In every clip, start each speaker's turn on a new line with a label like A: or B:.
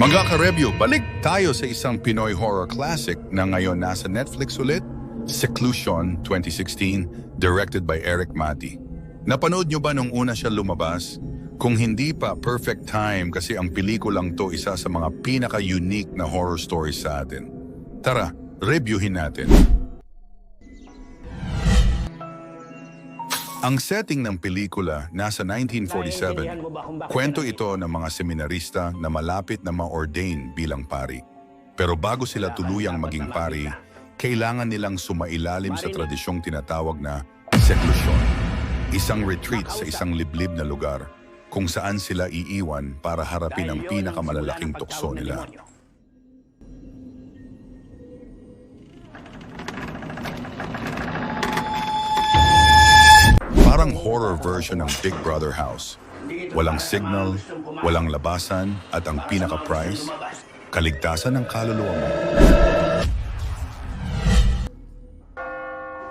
A: Mga ka-review, balik tayo sa isang Pinoy horror classic na ngayon nasa Netflix ulit, Seclusion 2016, directed by Eric Mati. Napanood nyo ba nung una siya lumabas? Kung hindi pa, perfect time kasi ang pelikulang to isa sa mga pinaka-unique na horror stories sa atin. Tara, reviewin natin. Ang setting ng pelikula nasa 1947. Kwento ito ng mga seminarista na malapit na ma-ordain bilang pari. Pero bago sila tuluyang maging pari, kailangan nilang sumailalim sa tradisyong tinatawag na seklusyon. Isang retreat sa isang liblib na lugar kung saan sila iiwan para harapin ang pinakamalalaking tukso nila. Parang horror version ng Big Brother House. Walang signal, walang labasan, at ang pinaka-prize, kaligtasan ng kaluluwa mo.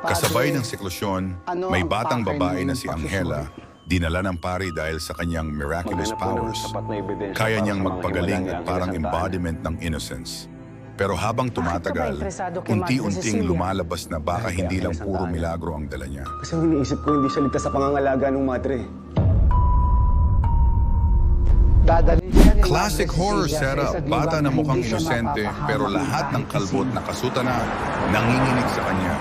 A: Kasabay ng siklusyon, may batang babae na si Angela, dinala ng pari dahil sa kanyang miraculous powers. Kaya niyang magpagaling at parang embodiment ng innocence. Pero habang tumatagal, unti-unting lumalabas na baka hindi lang puro milagro ang dala niya.
B: Kasi ang iniisip ko, hindi siya ligtas sa pangangalaga ng madre.
A: Classic horror setup, bata na mukhang inosente pero lahat ng kalbot na kasuta na nanginginig sa kanya.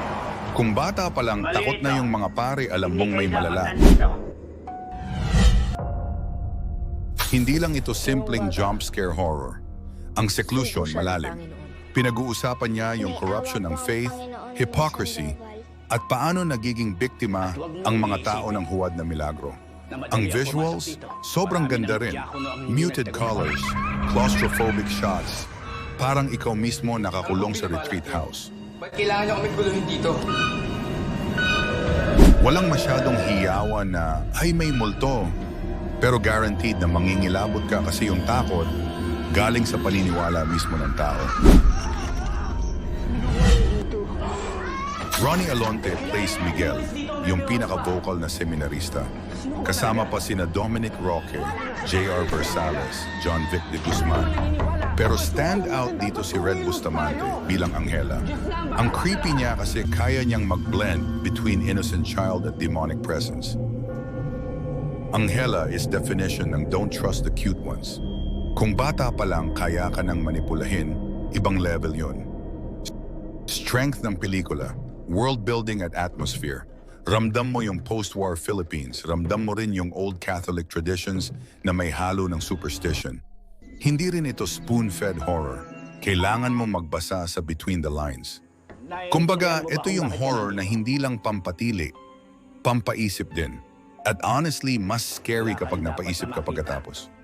A: Kung bata pa lang, takot na yung mga pare alam mong may malala. Hindi lang ito simpleng jump scare horror. Ang seclusion malalim. Pinag-uusapan niya yung corruption ng faith, hypocrisy, at paano nagiging biktima ang mga tao ng huwad na milagro. Ang visuals, sobrang ganda rin. Muted colors, claustrophobic shots. Parang ikaw mismo nakakulong sa retreat house.
C: Ba't kailangan niyo kami guluhin dito?
A: Walang masyadong hiyawan na, ay may multo. Pero guaranteed na mangingilabot ka kasi yung takot galing sa paniniwala mismo ng tao. Ronnie Alonte plays Miguel, yung pinaka-vocal na seminarista. Kasama pa sina Dominic Roque, J.R. Versales, John Vic de Guzman. Pero stand out dito si Red Bustamante bilang Angela. Ang creepy niya kasi kaya niyang mag-blend between innocent child at demonic presence. Angela is definition ng don't trust the cute ones. Kung bata pa lang kaya ka nang manipulahin, ibang level yon. Strength ng pelikula, world building at atmosphere. Ramdam mo yung post-war Philippines, ramdam mo rin yung old Catholic traditions na may halo ng superstition. Hindi rin ito spoon-fed horror. Kailangan mo magbasa sa between the lines. Kumbaga, ito yung horror na hindi lang pampatili, pampaisip din. At honestly, mas scary kapag napaisip ka pagkatapos.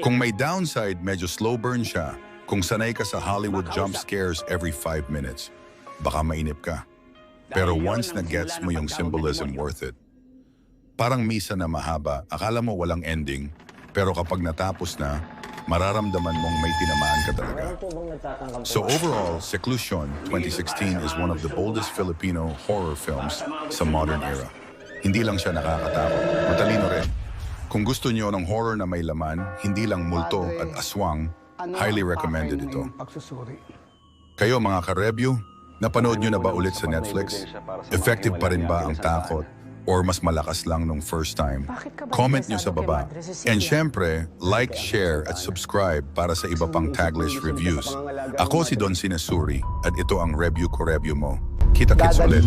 A: Kung may downside, medyo slow burn siya. Kung sanay ka sa Hollywood jump scares every five minutes, baka mainip ka. Pero once na gets mo yung symbolism worth it. Parang misa na mahaba, akala mo walang ending, pero kapag natapos na, mararamdaman mong may tinamaan ka talaga. So overall, Seclusion 2016 is one of the boldest Filipino horror films sa modern era. Hindi lang siya nakakatakot, matalino rin. Kung gusto niyo ng horror na may laman, hindi lang multo at aswang, highly recommended ito.
D: Pagsusuri.
A: Kayo mga ka-review, napanood nyo na ba ulit sa Netflix? Effective pa rin ba ang takot? Or mas malakas lang nung first time? Comment nyo sa baba. And syempre, like, share at subscribe para sa iba pang taglish reviews. Ako si Don Sinasuri at ito ang review ko review mo. Kita-kits ulit.